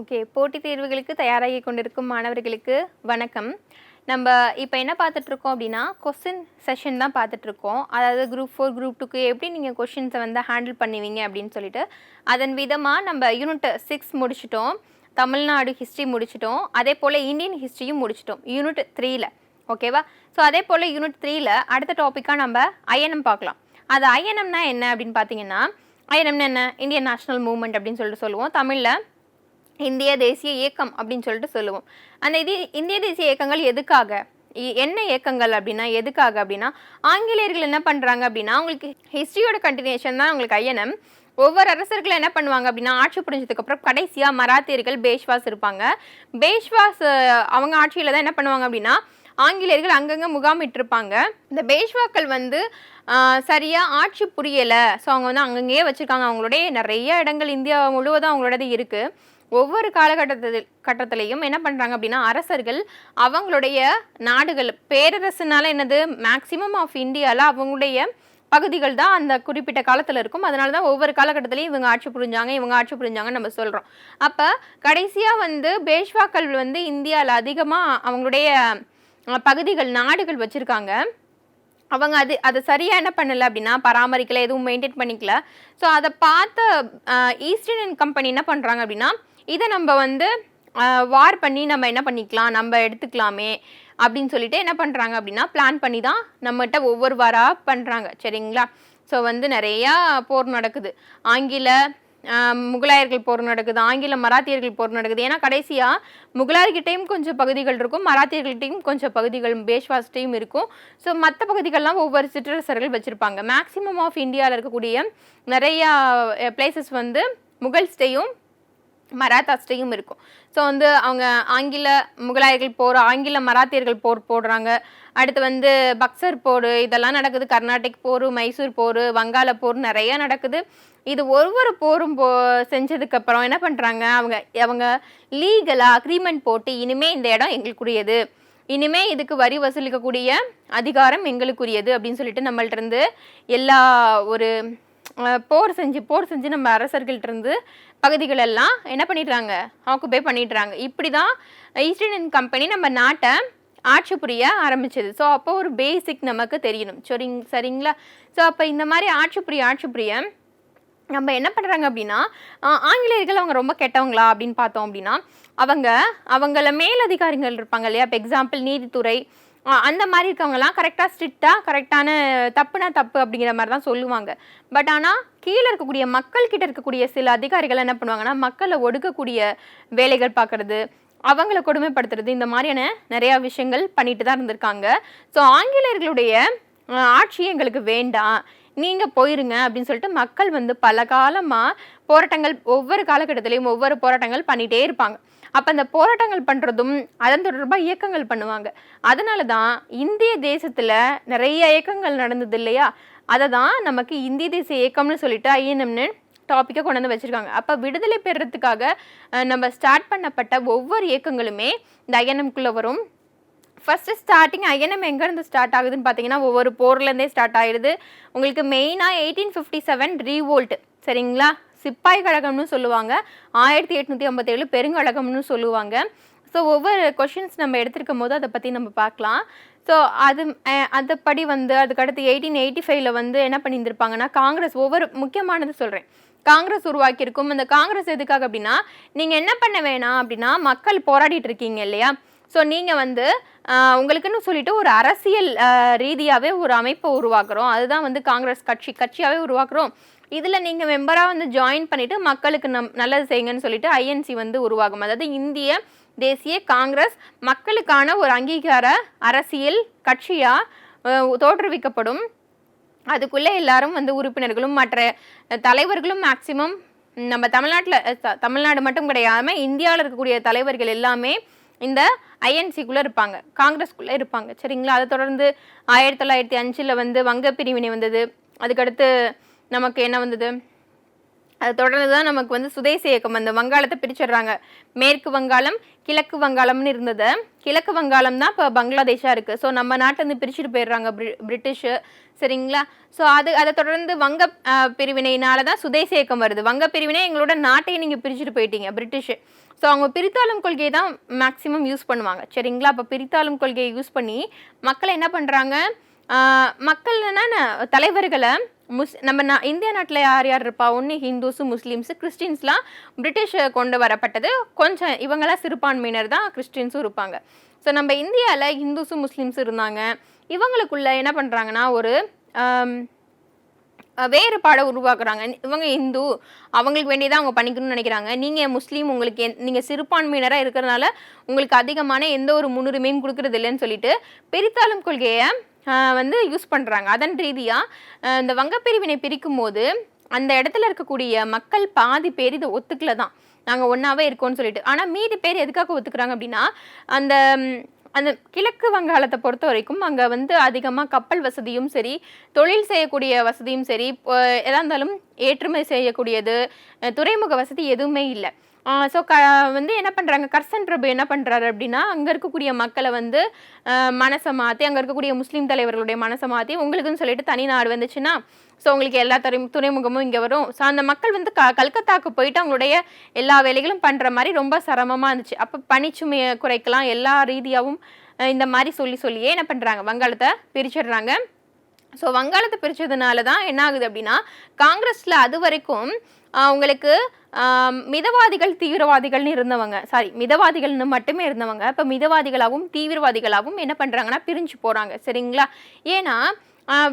Okay போட்டித் தேர்வுகளுக்கு தயாராகி கொண்டிருக்கும் மாணவர்களுக்கு வணக்கம். நம்ம இப்போ என்ன பார்த்துட்ருக்கோம் அப்படின்னா கொஸ்டின் செஷன் தான் பார்த்துட்ருக்கோம். அதாவது குரூப் ஃபோர் குரூப் டூக்கு எப்படி நீங்கள் கொஷின்ஸை வந்து ஹேண்டில் பண்ணுவீங்க அப்படின்னு சொல்லிட்டு அதன் விதமாக நம்ம யூனிட் சிக்ஸ் முடிச்சிட்டோம். தமிழ்நாடு ஹிஸ்ட்ரி முடிச்சிட்டோம். அதே போல் இந்தியன் ஹிஸ்ட்ரியும் முடிச்சிட்டோம். யூனிட் த்ரீயில் ஓகேவா ஸோ அதே போல் யூனிட் த்ரீயில் அடுத்த டாப்பிக்காக நம்ம ஐஎன்எம் பார்க்கலாம். அது ஐஎன்எம்னா என்ன அப்படின்னு பார்த்தீங்கன்னா ஐஎன்எம்னா என்ன? இந்தியன் நேஷனல் மூவ்மெண்ட் அப்படின்னு சொல்லிட்டு சொல்லுவோம். தமிழில் இந்திய தேசிய இயக்கம் அப்படின்னு சொல்லிட்டு சொல்லுவோம். அந்த இது இந்திய தேசிய இயக்கங்கள் எதுக்காக? என்ன இயக்கங்கள் அப்படின்னா எதுக்காக அப்படின்னா ஆங்கிலேயர்கள் என்ன பண்ணுறாங்க அப்படின்னா அவங்களுக்கு ஹிஸ்ட்ரியோட கண்டினியூஷன் தான் அவங்களுக்கு ஐயனம். ஒவ்வொரு அரசர்களும் என்ன பண்ணுவாங்க அப்படின்னா ஆட்சி புரிஞ்சதுக்கப்புறம் கடைசியாக மராத்தியர்கள் பேஷ்வாஸ் இருப்பாங்க. பேஷ்வாஸ் அவங்க ஆட்சியில் தான் என்ன பண்ணுவாங்க அப்படின்னா ஆங்கிலேயர்கள் அங்கங்கே முகாமிட்டிருப்பாங்க இந்த பேஷ்வாக்கள் வந்து சரியாக ஆட்சி புரியலை. ஸோ அவங்க வந்து அங்கங்கேயே வச்சுருக்காங்க. அவங்களுடைய நிறைய இடங்கள் இந்தியா முழுவதும் அவங்களோடது இருக்குது ஒவ்வொரு காலகட்டத்தில் கட்டத்திலையும் என்ன பண்ணுறாங்க அப்படின்னா அரசர்கள் அவங்களுடைய நாடுகள் பேரரசுனால என்னது மேக்சிமம் ஆஃப் இந்தியாவில் அவங்களுடைய பகுதிகள் தான் அந்த குறிப்பிட்ட காலத்தில் இருக்கும். அதனால தான் ஒவ்வொரு காலகட்டத்திலையும் இவங்க ஆட்சி புரிஞ்சாங்க இவங்க ஆட்சி புரிஞ்சாங்கன்னு நம்ம சொல்கிறோம் அப்போ கடைசியாக வந்து பேஷ்வாக்கள் வந்து இந்தியாவில் அதிகமாக அவங்களுடைய பகுதிகள் நாடுகள் வச்சுருக்காங்க. அவங்க அது அதை சரியாக என்ன பண்ணலை அப்படின்னா பராமரிக்கல எதுவும் மெயின்டைன் பண்ணிக்கல. ஸோ அதை பார்த்த ஈஸ்ட் இந்தியன் கம்பெனி என்ன பண்ணுறாங்க அப்படின்னா இதை நம்ம வந்து வார் பண்ணி நம்ம என்ன பண்ணிக்கலாம்? நம்ம எடுத்துக்கலாமே அப்படின்னு சொல்லிட்டு என்ன பண்ணுறாங்க அப்படின்னா பிளான் பண்ணி தான் நம்மகிட்ட ஒவ்வொரு வாராக பண்ணுறாங்க சரிங்களா? ஸோ வந்து நிறையா போர் நடக்குது. ஆங்கில முகலாயர்கள் போர் நடக்குது. ஆங்கில மராத்தியர்கள் போர் நடக்குது. ஏன்னா கடைசியாக முகலாயர்கிட்டையும் கொஞ்சம் பகுதிகள் இருக்கும். மராத்தியர்கள்ட்டையும் கொஞ்சம் பகுதிகள் பேஷ்வாஸ்ட்டையும் இருக்கும். ஸோ மற்ற பகுதிகள்லாம் ஒவ்வொரு சிற்றரசர்கள் வச்சுருப்பாங்க. மேக்ஸிமம் ஆஃப் இந்தியாவில் இருக்கக்கூடிய நிறையா பிளேசஸ் வந்து முகல்ஸ்டையும் மராத்தாஸ்டையும் இருக்கும். ஸோ வந்து அவங்க ஆங்கில முகலாயர்கள் போர் ஆங்கில மராத்தியர்கள் போர் போடுறாங்க. அடுத்து வந்து பக்சர் போர் இதெல்லாம் நடக்குது. கர்நாடிக் போர் மைசூர் போர் வங்காள போர் நிறைய நடக்குது. இது ஒவ்வொரு போரும் போ செஞ்சதுக்கப்புறம் என்ன பண்ணுறாங்க அவங்க அவங்க லீகலாக அக்ரிமெண்ட் போட்டு இனிமேல் இந்த இடம் எங்களுக்குரியது. இனிமே இதுக்கு வரி வசூலிக்கக்கூடிய அதிகாரம் எங்களுக்குரியது அப்படின்னு சொல்லிட்டு நம்மள்ட்ட இருந்து எல்லா ஒரு போர் செஞ்சு போர் செஞ்சு நம்ம அரசர்கள்ட்டிருந்து பகுதிகள் எல்லாம் என்ன பண்ணிடுறாங்க? ஆக்குபை பண்ணிடுறாங்க. இப்படி தான் ஈஸ்ட் இந்தியன் கம்பெனி நம்ம நாட்டை ஆட்சி புரிய ஆரம்பிச்சது. ஸோ அப்போ ஒரு பேசிக் நமக்கு தெரியணும். சரிங் சரிங்களா? ஸோ அப்போ இந்த மாதிரி ஆட்சி புரிய ஆட்சி புரிய நம்ம என்ன பண்ணுறாங்க அப்படின்னா ஆங்கிலேயர்கள் அவங்க ரொம்ப கெட்டவங்களா அப்படின்னு பார்த்தோம் அப்படின்னா அவங்க அவங்கள மேலதிகாரிகள் இருப்பாங்க இல்லையா? இப்போ எக்ஸாம்பிள் நீதித்துறை அந்த மாதிரி இருக்கவங்கலாம் கரெக்டாக ஸ்ட்ரிக்டாக கரெக்டான தப்புனா தப்பு அப்படிங்கிற மாதிரி தான் சொல்லுவாங்க. பட் ஆனால் கீழே இருக்கக்கூடிய மக்கள் கிட்ட இருக்கக்கூடிய சில அதிகாரிகள் என்ன பண்ணுவாங்கன்னா மக்களை ஒடுக்கக்கூடிய வேலைகள் பார்க்குறது அவங்கள கொடுமைப்படுத்துறது இந்த மாதிரியான நிறையா விஷயங்கள் பண்ணிட்டு தான் இருந்திருக்காங்க. ஸோ ஆங்கிலேயர்களுடைய ஆட்சி எங்களுக்கு வேண்டாம். நீங்கள் போயிருங்க அப்படின்னு சொல்லிட்டு மக்கள் வந்து பல காலமாக போராட்டங்கள் ஒவ்வொரு காலகட்டத்திலையும் ஒவ்வொரு போராட்டங்கள் பண்ணிகிட்டே இருப்பாங்க. அப்போ அந்த போராட்டங்கள் பண்ணுறதும் அதன் தொடர்பாக இயக்கங்கள் பண்ணுவாங்க. அதனால தான் இந்திய தேசத்தில் நிறைய இயக்கங்கள் நடந்தது இல்லையா? அதை தான் நமக்கு இந்திய தேசிய இயக்கம்னு சொல்லிட்டு ஐஎன்எம்னு டாப்பிக்கை கொண்டு வந்து வச்சுருக்காங்க. அப்போ விடுதலை பெறுறதுக்காக நம்ம ஸ்டார்ட் பண்ணப்பட்ட ஒவ்வொரு இயக்கங்களுமே இந்த ஐஎன்எம்குள்ளே வரும். ஃபஸ்ட்டு ஸ்டார்டிங் ஐஎன்எம் எங்கேருந்து ஸ்டார்ட் ஆகுதுன்னு பார்த்தீங்கன்னா ஒவ்வொரு போர்லேருந்தே ஸ்டார்ட் ஆயிடுது. உங்களுக்கு மெயினாக எயிட்டீன் ஃபிஃப்டி செவன் ரீவோல்ட் சரிங்களா? சிப்பாய் கழகம்னு சொல்லுவாங்க. ஆயிரத்தி எட்நூற்றி ஐம்பத்தேழு பெருங்கழகம்னு சொல்லுவாங்க. ஸோ ஒவ்வொரு கொஷின்ஸ் நம்ம எடுத்திருக்கும் போது அதை பற்றி நம்ம பார்க்கலாம். ஸோ அது அதுபடி வந்து அதுக்கடுத்து எயிட்டீன் எயிட்டி ஃபைவ்ல வந்து என்ன பண்ணியிருந்திருப்பாங்கன்னா காங்கிரஸ் ஒவ்வொரு முக்கியமானது சொல்கிறேன் காங்கிரஸ் உருவாக்கியிருக்கும். இந்த காங்கிரஸ் எதுக்காக அப்படின்னா நீங்கள் என்ன பண்ண வேணாம் அப்படின்னா மக்கள் போராடிட்டு இருக்கீங்க இல்லையா? ஸோ நீங்கள் வந்து உங்களுக்குன்னு சொல்லிட்டு ஒரு அரசியல் ரீதியாகவே ஒரு அமைப்பை உருவாக்குறோம். அதுதான் வந்து காங்கிரஸ் கட்சி கட்சியாகவே உருவாக்குறோம். இதில் நீங்கள் மெம்பராக வந்து ஜாயின் பண்ணிவிட்டு மக்களுக்கு நம் நல்லது செய்யுங்கன்னு சொல்லிட்டு ஐஎன்சி வந்து உருவாகும். அதாவது இந்திய தேசிய காங்கிரஸ் மக்களுக்கான ஒரு அங்கீகார அரசியல் கட்சியாக தோற்றுவிக்கப்படும். அதுக்குள்ளே எல்லாரும் வந்து உறுப்பினர்களும் மற்ற தலைவர்களும் மேக்சிமம் நம்ம தமிழ்நாட்டில் தமிழ்நாடு மட்டும் கிடையாமல் இந்தியாவில் இருக்கக்கூடிய தலைவர்கள் எல்லாமே இந்த ஐஎன்சிக்குள்ளே இருப்பாங்க. காங்கிரஸ்குள்ளே இருப்பாங்க. சரிங்களா? அதை தொடர்ந்து ஆயிரத்தி தொள்ளாயிரத்தி அஞ்சில் வந்து வங்க பிரிவினை வந்தது. அதுக்கடுத்து நமக்கு என்ன வந்தது? அது தொடர்ந்து தான் நமக்கு வந்து சுதேச இயக்கம் அந்த வங்காளத்தை பிரிச்சிடுறாங்க. மேற்கு வங்காளம் கிழக்கு வங்காளம்னு இருந்தது. கிழக்கு வங்காளம் தான் இப்போ பங்களாதேஷாக இருக்குது ஸோ நம்ம நாட்டிலேருந்து பிரிச்சுட்டு போயிடுறாங்க பிரி பிரிட்டிஷு சரிங்களா? ஸோ அது அதை தொடர்ந்து வங்க பிரிவினையினால தான் சுதேச இயக்கம் வருது. வங்க பிரிவினை எங்களோட நாட்டையே நீங்கள் பிரிச்சுட்டு போயிட்டீங்க பிரிட்டிஷு. ஸோ அவங்க பிரித்தாளும் கொள்கையை தான் மேக்ஸிமம் யூஸ் பண்ணுவாங்க. சரிங்களா? அப்போ பிரித்தாளும் கொள்கையை யூஸ் பண்ணி மக்களை என்ன பண்ணுறாங்க மக்கள் என்னென்ன தலைவர்களை முஸ் நம்ம நா இந்திய நாட்டில் யார் யார் இருப்பா? ஒன்று ஹிந்துஸு முஸ்லீம்ஸு கிறிஸ்டின்ஸ்லாம் பிரிட்டிஷ் கொண்டு வரப்பட்டது. கொஞ்சம் இவங்களாம் சிறுபான்மையினர் தான் கிறிஸ்டின்ஸும் இருப்பாங்க. ஸோ நம்ம இந்தியாவில் ஹிந்துஸும் முஸ்லீம்ஸும் இருந்தாங்க. இவங்களுக்குள்ள என்ன பண்ணுறாங்கன்னா ஒரு ஆம், அஹ் வேறுபாடை உருவாக்குறாங்க. இவங்க இந்து அவங்களுக்கு வேண்டியதான் அவங்க பண்ணிக்கணும்னு நினைக்கிறாங்க. நீங்கள் முஸ்லீம் உங்களுக்கு நீங்கள் சிறுபான்மையினராக இருக்கிறதுனால உங்களுக்கு அதிகமான எந்த ஒரு முன்னுரிமையும் கொடுக்குறது இல்லைன்னு சொல்லிட்டு பிரித்தாளும் கொள்கையை வந்து யூஸ் பண்ணுறாங்க அதன் ரீதியாக இந்த வங்கப்பிரிவினை பிரிக்கும் போது அந்த இடத்துல இருக்கக்கூடிய மக்கள் பாதி பேர் இதை ஒத்துக்கல தான். நாங்கள் ஒன்றாவே இருக்கோம்னு சொல்லிட்டு. ஆனால் மீதி பேர் எதுக்காக ஒத்துக்கிறாங்க அப்படின்னா அந்த அந்த கிழக்கு வங்காளத்தை பொறுத்த வரைக்கும் அங்கே வந்து அதிகமாக கப்பல் வசதியும் சரி தொழில் செய்யக்கூடிய வசதியும் சரி இப்போ இருந்தாலும் ஏற்றுமதி செய்யக்கூடியது துறைமுக வசதி எதுவுமே இல்லை. ஸோ க வந்து என்ன பண்ணுறாங்க கர்சன் பிரபு என்ன பண்ணுறாரு அப்படின்னா அங்கே இருக்கக்கூடிய மக்களை வந்து மனசை மாற்றி அங்கே இருக்கக்கூடிய முஸ்லீம் தலைவர்களுடைய மனசை மாற்றி உங்களுக்குன்னு சொல்லிட்டு தனி நாடு வந்துச்சுன்னா ஸோ உங்களுக்கு எல்லா துறை துறைமுகமும் இங்கே வரும். ஸோ அந்த மக்கள் வந்து க கல்கத்தாக்கு போயிட்டு அவங்களுடைய எல்லா வேலைகளும் பண்ணுற மாதிரி ரொம்ப சிரமமாக இருந்துச்சு. அப்போ பனிச்சுமையை குறைக்கலாம் எல்லா ரீதியாகவும் இந்த மாதிரி சொல்லி சொல்லியே என்ன பண்ணுறாங்க வங்காளத்தை பிரிச்சிடுறாங்க. ஸோ வங்காளத்தை பிரித்ததுனால தான் என்ன ஆகுது அப்படின்னா காங்கிரஸில் அது வரைக்கும் உங்களுக்கு மிதவாதிகள் தீவிரவாதிகள்னு இருந்தவங்க சாரி மிதவாதிகள்னு மட்டுமே இருந்தவங்க இப்போ மிதவாதிகளாகவும் தீவிரவாதிகளாகவும் என்ன பண்ணுறாங்கன்னா பிரிஞ்சு போகிறாங்க சரிங்களா? ஏன்னா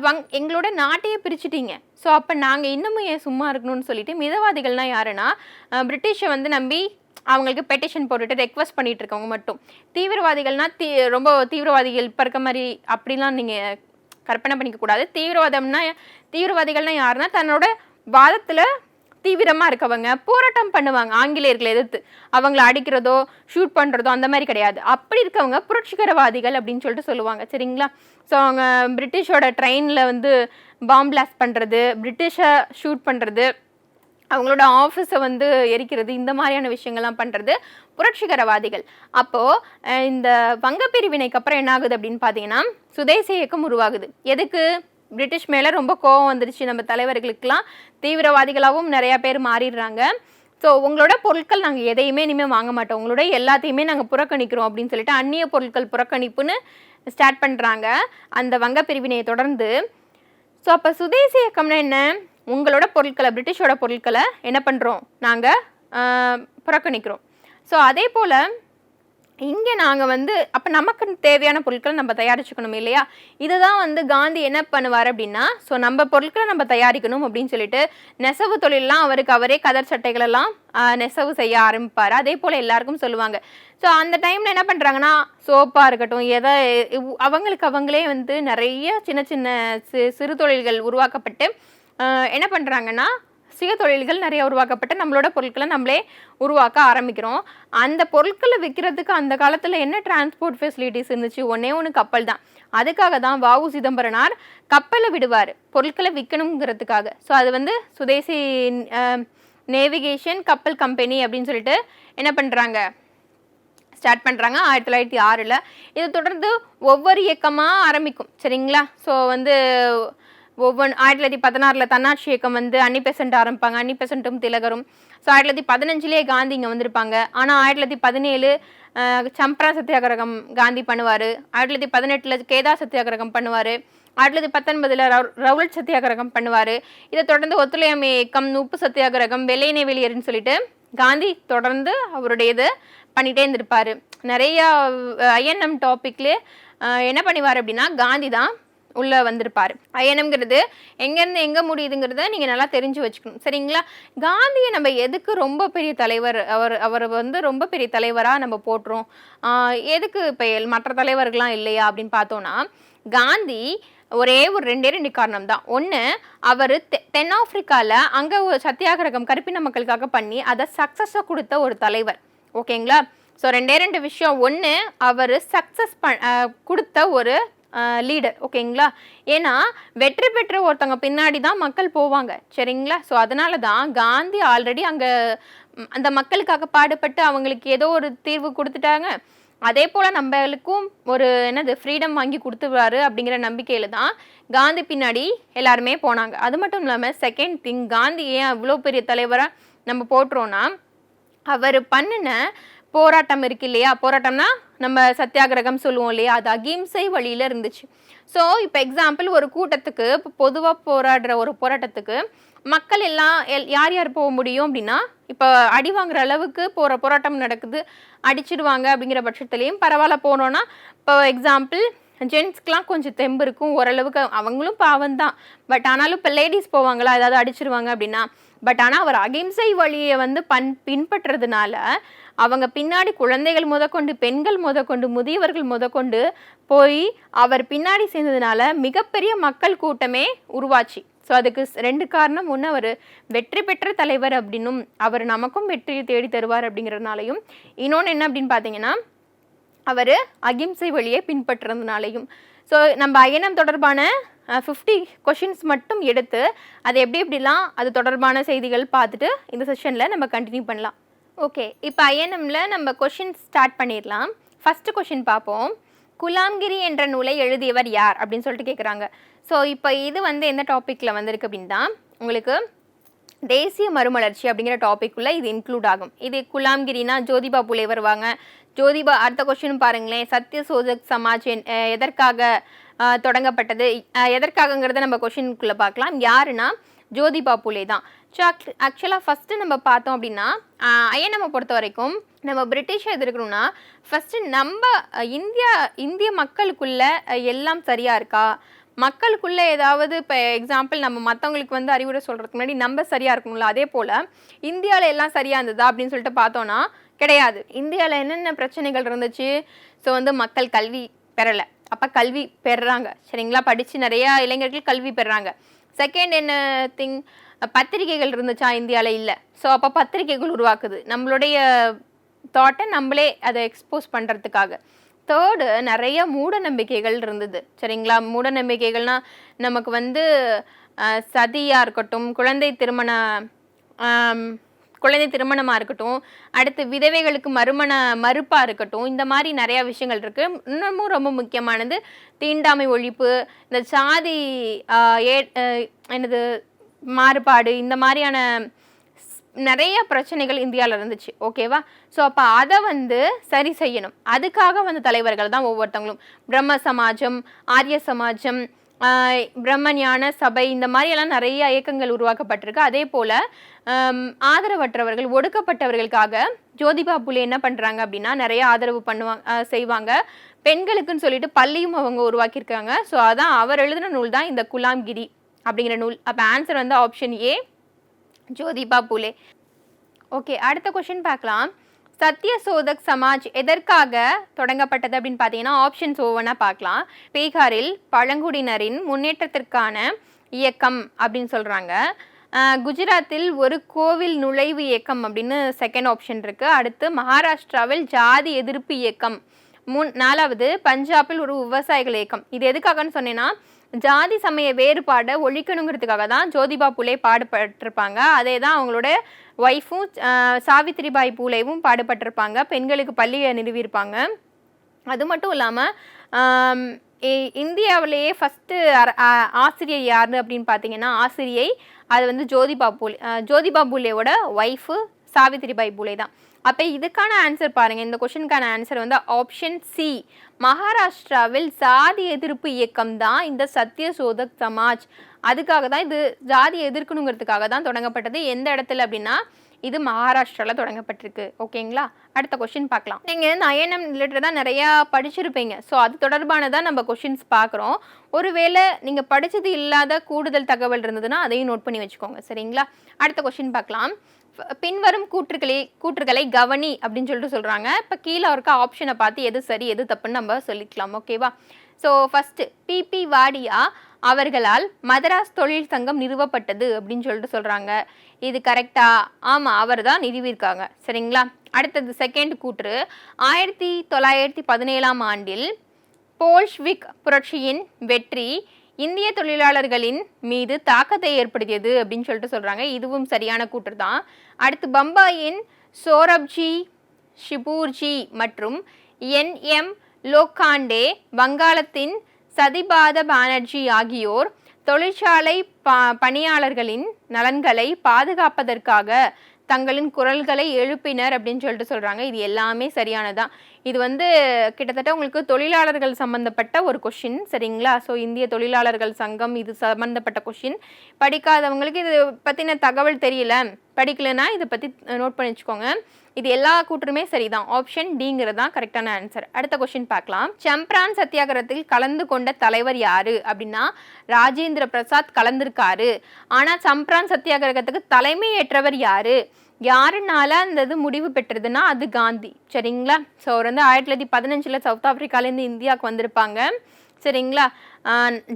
வங் எங்களோட நாட்டையே பிரிச்சுட்டீங்க. ஸோ அப்போ நாங்கள் இன்னமும் ஏன் சும்மா இருக்கணும்னு சொல்லிட்டு மிதவாதிகள்னா யாருன்னா பிரிட்டிஷை வந்து நம்பி அவங்களுக்கு பெட்டிஷன் போட்டுட்டு ரெக்வஸ்ட் பண்ணிட்டு இருக்கவங்க மட்டும். தீவிரவாதிகள்னால் தீ ரொம்ப தீவிரவாதிகள் இப்போ இருக்க மாதிரி அப்படிலாம் நீங்கள் கற்பனை பண்ணிக்க கூடாது. தீவிரவாதம்னா தீவிரவாதிகள்னா யாருன்னா தன்னோட வாதத்தில் தீவிரமாக இருக்கவங்க போராட்டம் பண்ணுவாங்க ஆங்கிலேயர்களை எதிர்த்து. அவங்கள அடிக்கிறதோ ஷூட் பண்ணுறதோ அந்த மாதிரி கிடையாது. அப்படி இருக்கவங்க புரட்சிகரவாதிகள் அப்படின்னு சொல்லிட்டு சொல்லுவாங்க சரிங்களா? ஸோ அவங்க பிரிட்டிஷோட ட்ரெயினில் வந்து பாம் பிளாஸ்ட் பண்ணுறது பிரிட்டிஷை ஷூட் பண்ணுறது அவங்களோட ஆஃபீஸை வந்து எரிக்கிறது இந்த மாதிரியான விஷயங்கள்லாம் பண்ணுறது புரட்சிகரவாதிகள். அப்போது இந்த வங்கப்பிரிவினைக்கு அப்புறம் என்ன ஆகுது அப்படின்னு பார்த்தீங்கன்னா சுதேச இயக்கம் உருவாகுது. எதுக்கு? பிரிட்டிஷ் மேலே ரொம்ப கோவம் வந்துருச்சு. நம்ம தலைவர்களுக்கெல்லாம் தீவிரவாதிகளாகவும் நிறையா பேர் மாறிடுறாங்க. ஸோ உங்களோட பொருட்கள் நாங்கள் எதையுமே இனிமேல் வாங்க மாட்டோம். உங்களோட எல்லாத்தையுமே நாங்கள் புறக்கணிக்கிறோம் அப்படின்னு சொல்லிட்டு அந்நிய பொருட்கள் புறக்கணிப்புன்னு ஸ்டார்ட் பண்ணுறாங்க அந்த வங்க பிரிவினையை தொடர்ந்து. ஸோ அப்போ சுதேசி இயக்கம்னா என்ன? உங்களோட பொருட்களை பிரிட்டிஷோட பொருட்களை என்ன பண்ணுறோம் நாங்கள் புறக்கணிக்கிறோம். ஸோ அதே போல் இங்கே நாங்கள் வந்து அப்போ நமக்கு தேவையான பொருட்களை நம்ம தயாரிச்சுக்கணும் இல்லையா? இதுதான் வந்து காந்தி என்ன பண்ணுவார் அப்படின்னா ஸோ நம்ம பொருட்களை நம்ம தயாரிக்கணும் அப்படின்னு சொல்லிட்டு நெசவு தொழிலெலாம் அவருக்கு அவரே கதர் சட்டைகளெல்லாம் நெசவு செய்ய ஆரம்பிப்பார். அதே போல் எல்லாருக்கும் சொல்லுவாங்க. ஸோ அந்த டைமில் என்ன பண்ணுறாங்கன்னா சோப்பாக இருக்கட்டும் எதை அவங்களுக்கு அவங்களே வந்து நிறைய சின்ன சின்ன சிறு தொழில்கள் உருவாக்கப்பட்டு என்ன பண்ணுறாங்கன்னா சுய தொழில்கள் நிறைய உருவாக்கப்பட்டு நம்மளோட பொருட்களை நம்மளே உருவாக்க ஆரம்பிக்கிறோம். அந்த பொருட்களை விற்கிறதுக்கு அந்த காலத்தில் என்ன டிரான்ஸ்போர்ட் ஃபெசிலிட்டிஸ் இருந்துச்சு? ஒன்றே ஒன்று கப்பல் தான். அதுக்காக தான் வாவு சிதம்பரனார் கப்பலை விடுவார் பொருட்களை விற்கணுங்கிறதுக்காக ஸோ அது வந்து சுதேசி நேவிகேஷன் கப்பல் கம்பெனி அப்படின்னு சொல்லிட்டு என்ன பண்ணுறாங்க ஸ்டார்ட் பண்ணுறாங்க ஆயிரத்தி தொள்ளாயிரத்தி ஆறில். இதை தொடர்ந்து ஒவ்வொரு இயக்கமாக ஆரம்பிக்கும். சரிங்களா? ஸோ வந்து ஒவ்வொன்று ஆயிரத்தி தொள்ளாயிரத்தி பதினாறில் தன்னாட்சி இயக்கம் வந்து அன்னி பெசன்ட் ஆரம்பிப்பாங்க. அன்னி பெசன்ட்டும் திலகரும். ஸோ ஆயிரத்தி தொள்ளாயிரத்தி பதினஞ்சுலேயே காந்தி இங்கே வந்திருப்பாங்க. ஆனால் ஆயிரத்தி தொள்ளாயிரத்தி பதினேழு சம்பரா சத்தியாகிரகம் காந்தி பண்ணுவார். ஆயிரத்தி தொள்ளாயிரத்தி பதினெட்டில் கேதா சத்தியாகிரகம் பண்ணுவார். ஆயிரத்தி தொள்ளாயிரத்தி பத்தொன்பதில் ரவுலட் சத்தியாகிரகம் பண்ணுவார். இதை தொடர்ந்து ஒத்துழையாமை இயக்கம் உப்பு சத்தியாகிரகம் வெள்ளையனை வெளியேறுன்னு சொல்லிட்டு காந்தி தொடர்ந்து அவருடைய இது பண்ணிகிட்டே இருந்திருப்பார். நிறையா ஐஎன்எம் டாப்பிக்லேயே என்ன பண்ணுவார் அப்படின்னா காந்தி தான் உள்ளே வந்திருப்பார். ஐஎன்எம்ங்கிறது எங்கேருந்து எங்கே முடியுதுங்கிறத நீங்கள் நல்லா தெரிஞ்சு வச்சுக்கணும். சரிங்களா? காந்தியை நம்ம எதுக்கு ரொம்ப பெரிய தலைவர் அவர் அவர் வந்து ரொம்ப பெரிய தலைவராக நம்ம போட்டுரும் எதுக்கு இப்போ மற்ற தலைவர்கள்லாம் இல்லையா அப்படின்னு பார்த்தோன்னா காந்தி ஒரே ஒரு ரெண்டே ரெண்டு காரணம் தான் ஒன்று அவர் தெ தென் ஆப்பிரிக்காவில் அங்கே ஒரு சத்தியாகிரகம் கருப்பின மக்களுக்காக பண்ணி அதை சக்ஸஸாக கொடுத்த ஒரு தலைவர். ஓகேங்களா? ஸோ ரெண்டே ரெண்டு விஷயம். ஒன்று அவர் சக்ஸஸ் ப கொடுத்த ஒரு லீடர் ஓகேங்களா? ஏன்னா வெற்றி பெற்ற ஒருத்தவங்க பின்னாடி தான் மக்கள் போவாங்க. சரிங்களா? ஸோ அதனால தான் காந்தி ஆல்ரெடி அங்கே அந்த மக்களுக்காக பாடுபட்டு அவங்களுக்கு ஏதோ ஒரு தீர்வு கொடுத்துட்டாங்க. அதே போல் நம்மளுக்கும் ஒரு என்னது ஃப்ரீடம் வாங்கி கொடுத்துருவாரு அப்படிங்கிற நம்பிக்கையில் தான் காந்தி பின்னாடி எல்லாருமே போனாங்க. அது மட்டும் இல்லாமல் செகண்ட் திங் காந்தி ஏன் அவ்வளோ பெரிய தலைவராக நம்ம போட்டுறோன்னா அவர் பண்ணின போராட்டம் இருக்கு இல்லையா? போராட்டம்னா நம்ம சத்தியாகிரகம் சொல்லுவோம் இல்லையா? அது அகிம்சை வழியில் இருந்துச்சு. ஸோ இப்போ எக்ஸாம்பிள் ஒரு கூட்டத்துக்கு இப்போ பொதுவாக போராடுற ஒரு போராட்டத்துக்கு மக்கள் எல்லாம் எல் யார் யார் போக முடியும் அப்படின்னா இப்போ அடி வாங்குற அளவுக்கு போகிற போராட்டம் நடக்குது. அடிச்சிடுவாங்க அப்படிங்கிற பட்சத்துலேயும் பரவாயில்ல போனோன்னா இப்போ எக்ஸாம்பிள் ஜென்ஸ்க்கெலாம் கொஞ்சம் தெம்பு இருக்கும். ஓரளவுக்கு அவங்களும் பாவம் தான். பட் ஆனாலும் இப்போ லேடிஸ் போவாங்களா? ஏதாவது அடிச்சிருவாங்க அப்படின்னா. பட் ஆனால் அவர் அகிம்சை வழியை வந்து பன் பின்பற்றுறதுனால அவங்க பின்னாடி குழந்தைகள் முதற்கொண்டு பெண்கள் முதற்கொண்டு முதியவர்கள் முதற்கொண்டு போய் அவர் பின்னாடி சேர்ந்ததுனால மிகப்பெரிய மக்கள் கூட்டமே உருவாச்சு. ஸோ அதுக்கு ஸ்- ரெண்டு காரணம். ஒன்று அவர் வெற்றி பெற்ற தலைவர் அப்படின்னும் அவர் நமக்கும் வெற்றியை தேடி தருவார் அப்படிங்கிறதுனாலையும். இன்னொன்று என்ன அப்படின்னு பார்த்தீங்கன்னா அவர் அகிம்சை வழியை பின்பற்றுறதுனாலையும். ஸோ நம்ம அயனம் தொடர்பான ஃபிஃப்டி கொஷின்ஸ் மட்டும் எடுத்து அதை எப்படி எப்படிலாம் அது தொடர்பான செய்திகள் பார்த்துட்டு இந்த செஷனில் நம்ம கண்டினியூ பண்ணலாம். ஓகே இப்போ ஐஎன்எம்ல நம்ம கொஷின் ஸ்டார்ட் பண்ணிடலாம். ஃபஸ்ட்டு கொஷின் பார்ப்போம். குலாம்கிரி என்ற நூலை எழுதியவர் யார் அப்படின்னு சொல்லிட்டு கேட்குறாங்க ஸோ இப்போ இது வந்து எந்த டாப்பிக்கில் வந்திருக்கு அப்படின்னா உங்களுக்கு தேசிய மறுமலர்ச்சி அப்படிங்கிற டாப்பிக்குள்ளே இது இன்க்ளூட் ஆகும். இது குலாம்கிரினா ஜோதிபா புலே வருவாங்க. ஜோதிபா அடுத்த கொஸ்டின் பாருங்களேன். சத்ய சோதக் சமாஜ் என்- எதற்காக தொடங்கப்பட்டது? எதற்காகங்கிறத நம்ம கொஷினுக்குள்ளே பார்க்கலாம். யாருன்னா ஜோதிபா புலே தான். ஸோ ஆக்சுவலாக ஃபஸ்ட்டு நம்ம பார்த்தோம் அப்படின்னா ஐஎன்எம்மை பொறுத்த வரைக்கும் நம்ம பிரிட்டிஷை எதிர்க்கணும்னா ஃபஸ்ட்டு நம்ம இந்தியா இந்திய மக்களுக்குள்ள எல்லாம் சரியாக இருக்கா? மக்களுக்குள்ளே ஏதாவது இப்போ எக்ஸாம்பிள் நம்ம மற்றவங்களுக்கு வந்து அறிவுரை சொல்கிறதுக்கு முன்னாடி நம்ம சரியாக இருக்கணும்ல? அதே போல் இந்தியாவில் எல்லாம் சரியாக இருந்ததா அப்படின்னு சொல்லிட்டு பார்த்தோன்னா கிடையாது. இந்தியாவில் என்னென்ன பிரச்சனைகள் இருந்துச்சு? ஸோ வந்து மக்கள் கல்வி பெறலை. அப்போ கல்வி பெறுறாங்க சரிங்களா? படித்து நிறையா இளைஞர்கள் கல்வி பெறுறாங்க செகண்ட் என்ன திங் பத்திரிகைகள் இருந்துச்சா இந்தியாவில் இல்லை. ஸோ அப்போ பத்திரிகைகள் உருவாக்குது. நம்மளுடைய தாட்டை நம்மளே அதை எக்ஸ்போஸ் பண்ணுறதுக்காக தேர்டு நிறைய மூட நம்பிக்கைகள் இருந்தது. சரிங்களா? மூட நம்பிக்கைகள்னால் நமக்கு வந்து சதியாக இருக்கட்டும் குழந்தை திருமண குழந்தை திருமணமாக இருக்கட்டும் அடுத்து விதவைகளுக்கு மறுமண மறுப்பாக இருக்கட்டும் இந்த மாதிரி நிறையா விஷயங்கள் இருக்குது இன்னமும் ரொம்ப முக்கியமானது தீண்டாமை ஒழிப்பு இந்த சாதி ஏ எனது என்னது மாறுபாடு இந்த மாதிரியான நிறைய பிரச்சனைகள் இந்தியாவில் இருந்துச்சு. ஓகேவா ஸோ அப்போ அதை வந்து சரி செய்யணும். அதுக்காக வந்து தலைவர்கள் தான் ஒவ்வொருத்தவங்களும். பிரம்ம சமாஜம் ஆரிய சமாஜம் பிரம்ம பிரம்மஞான சபை இந்த மாதிரியெல்லாம் நிறைய இயக்கங்கள் உருவாக்கப்பட்டிருக்கு. அதே போல் ஆதரவற்றவர்கள் ஒடுக்கப்பட்டவர்களுக்காக ஜோதிபா புலே என்ன பண்ணுறாங்க அப்படின்னா நிறைய ஆதரவு பண்ணுவாங்க செய்வாங்க. பெண்களுக்குன்னு சொல்லிட்டு பள்ளியும் அவங்க உருவாக்கியிருக்காங்க. ஸோ அதான் அவர் எழுதின நூல் தான் இந்த குலாம்கிரி அப்படிங்கிற நூல். அப்போ ஆன்சர் வந்து option A Jyotiba Phule. Okay அடுத்த கொஷின் பார்க்கலாம். சத்ய சோதக் சமாஜ் எதற்காக தொடங்கப்பட்டது அப்படின்னு பார்த்தீங்கன்னா ஆப்ஷன்ஸ் ஒவ்வொன்றா பார்க்கலாம். பீகாரில் பழங்குடியினரின் முன்னேற்றத்திற்கான இயக்கம் அப்படின்னு சொல்கிறாங்க குஜராத்தில் ஒரு கோவில் நுழைவு இயக்கம் அப்படின்னு செகண்ட் ஆப்ஷன் இருக்குது அடுத்து மகாராஷ்டிராவில் ஜாதி எதிர்ப்பு இயக்கம். மூணு நாலாவது பஞ்சாபில் ஒரு விவசாயிகள் இயக்கம். இது எதுக்காகன்னு சொன்னேன்னா ஜாதி சமய வேறுபாடை ஒழிக்கணுங்கிறதுக்காக தான் ஜோதிபா புலே பாடுபட்டிருப்பாங்க. அதே தான் அவங்களோட ஒய்ஃபும் சாவித்திரிபாய் பூலேவும் பாடுபட்டிருப்பாங்க. பெண்களுக்கு பள்ளியை நிறுவியிருப்பாங்க. அது மட்டும் இல்லாமல் இந்தியாவிலேயே ஃபஸ்ட்டு ஆசிரியர் யார் அப்படின்னு பார்த்தீங்கன்னா ஆசிரியை அது வந்து ஜோதிபா பூலே ஜோதிபா பூலேவோட ஒய்ஃபு சாவித்திரிபாய் பூலே தான் அப்போ இதுக்கான ஆன்சர் பாருங்கள் இந்த கொஷனுக்கான ஆன்சர் வந்து ஆப்ஷன் சி மகாராஷ்டிராவில் சாதி எதிர்ப்பு இயக்கம் தான் இந்த சத்ய சோதக் சமாஜ். அதுக்காக தான் இது ஜாதி எதிர்க்கணுங்கிறதுக்காக தான் தொடங்கப்பட்டது. எந்த இடத்துல அப்படின்னா இது மகாராஷ்டிராவில் தொடங்கப்பட்டிருக்கு. ஓகேங்களா? அடுத்த கொஷின் பார்க்கலாம். நீங்கள் இந்த ஐஎன்எம் ரிலேட்டடாக நிறையா படிச்சிருப்பீங்க. ஸோ அது தொடர்பானதான் நம்ம கொஷின்ஸ் பார்க்குறோம். ஒருவேளை நீங்கள் படித்தது இல்லாத கூடுதல் தகவல் இருந்ததுன்னா அதையும் நோட் பண்ணி வச்சுக்கோங்க. சரிங்களா? அடுத்த கொஷின் பார்க்கலாம். பின்வரும் கூற்றுக்களை கூற்றுகளை கவனி அப்படின்னு சொல்லிட்டு சொல்கிறாங்க இப்போ கீழே இருக்க ஆப்ஷனை பார்த்து எது சரி எது தப்புன்னு நம்ம சொல்லிக்கலாம். ஓகேவா? ஸோ ஃபஸ்ட்டு பிபி வாடியா அவர்களால் மதராஸ் தொழில் சங்கம் நிறுவப்பட்டது அப்படின்னு சொல்லிட்டு சொல்கிறாங்க இது கரெக்டா ஆமாம் அவர் தான் நிறுவியிருக்காங்க. சரிங்களா? அடுத்தது செகண்ட் கூற்று. ஆயிரத்தி தொள்ளாயிரத்தி பதினேழாம் ஆண்டில் போல்ஷ்விக் புரட்சியின் வெற்றி இந்திய தொழிலாளர்களின் மீது தாக்கத்தை ஏற்படுத்தியது அப்படின்னு சொல்லிட்டு சொல்கிறாங்க இதுவும் சரியான கூற்று தான் அடுத்து பம்பாயின் சோரப்ஜி ஷிபூர்ஜி மற்றும் என் எம் லோகாண்டே வங்காளத்தின் சதிபாத பானர்ஜி ஆகியோர் தொழிற்சாலை ப பணியாளர்களின் நலன்களை பாதுகாப்பதற்காக தங்களின் குரல்களை எழுப்பினர் அப்படின்னு சொல்லிட்டு சொல்கிறாங்க இது எல்லாமே சரியானதான் இது வந்து கிட்டத்தட்ட உங்களுக்கு தொழிலாளர்கள் சம்மந்தப்பட்ட ஒரு கொஷின் சரிங்களா? ஸோ இந்திய தொழிலாளர்கள் சங்கம் இது சம்மந்தப்பட்ட கொஷின் படிக்காதவங்களுக்கு இது பற்றின தகவல் தெரியல. படிக்கலைன்னா இதை பற்றி நோட் பண்ணி வச்சுக்கோங்க இது எல்லா கூற்றுமே சரிதான். ஆப்ஷன் டிங்கிறது தான் கரெக்டான ஆன்சர் அடுத்த கொஷின் பார்க்கலாம். சம்ப்ரான் சத்தியாகிரகத்தில் கலந்து கொண்ட தலைவர் யாரு? அப்படின்னா ராஜேந்திர பிரசாத் கலந்திருக்காரு. ஆனால் சம்ப்ரான் சத்தியாகிரகத்துக்கு தலைமை ஏற்றவர் யாரு? யாருனால அந்த இது முடிவு பெற்றதுன்னா அது காந்தி. சரிங்களா? ஸோ அவர் வந்து ஆயிரத்தி தொள்ளாயிரத்தி பதினஞ்சில் சவுத் ஆஃப்ரிக்காலேருந்து இந்தியாவுக்கு வந்திருப்பாங்க. சரிங்களா?